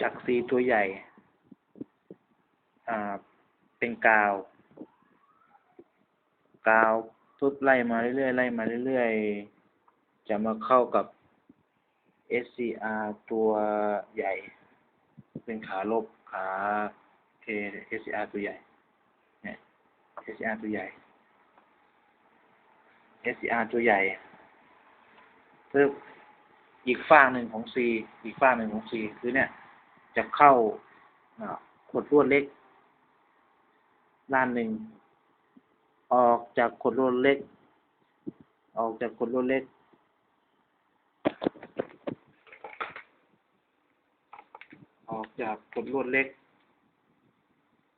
จากซีตัวใหญ่ อ่า เป็นกาว กาวทุบไล่มาเรื่อยๆไล่มาเรื่อยๆ จะมาเข้ากับ SCR ตัวใหญ่ เป็นขาลบขาเค SCR ตัวใหญ่ เนี่ย SCR ตัวใหญ่ SCR ตัวใหญ่ซึ่งอีกฝั่งหนึ่งของ C อีกฝั่งหนึ่งของ C คือเนี่ย จะเข้าขดลวดเล็ก ด้านหนึ่ง ออกจากขดลวดเล็ก ออกจากขดลวดเล็ก ออกจากขดลวดเล็ก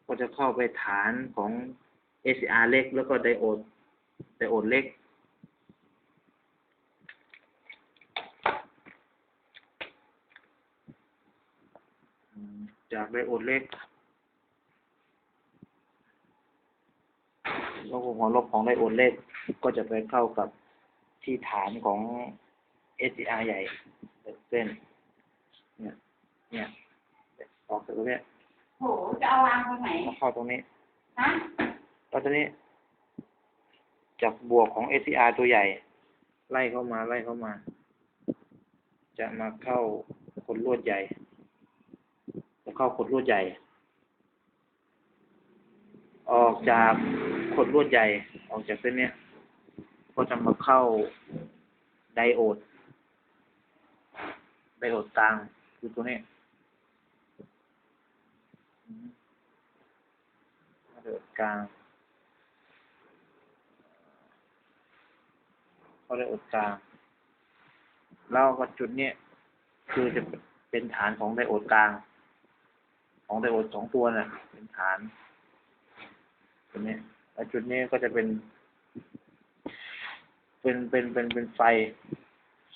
ก็จะเข้าไปฐานของ SCR เล็ก แล้วก็ไดโอดไดโอดเล็ก อืม จากไดโอดเล็กแล้วหัวลบของไดโอดเล็ก ก็จะไปเข้ากับที่ฐานของ SCR ใหญ่เส้นเนี่ยเนี่ยออกจากตรงเนี้ยโหจะเอาวางตรงไหนมาเข้าตรงนี้ฮะแล้วตอนนี้ จากบวกของ SCR ตัวใหญ่ ไล่เข้ามาไล่เข้ามา จะมาเข้าขดลวดใหญ่จะ เข้าขดลวดใหญ่ ออกจากขดลวดใหญ่ ออกจากเส้นเนี้ย ก็จะมาเข้าไดโอด ไดโอดกลางคือตัวนี้อืมไดโอดกลางเขาได้อดกลางแล้วก็จุดเนี้ยคือจะเป็นฐานของไดโอดกลาง ของไดโอดสองตัวน่ะ เป็นฐานตรงนี้แล้วจุดนี้ก็จะเป็น เป็นเป็นเป็นเป็นไฟ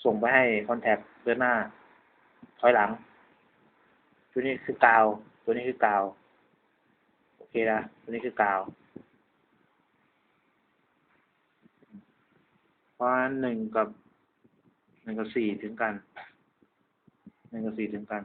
ส่งไปให้คอนแทคเดินหน้า ถอยหลัง ตัวนี้คือกาว ตัวนี้คือกาว โอเคนะ ตัวนี้คือกาวเพราะหนึ่งกับหนึ่งกับสี่ถึงกันหนึ่งกับสี่ถึงกัน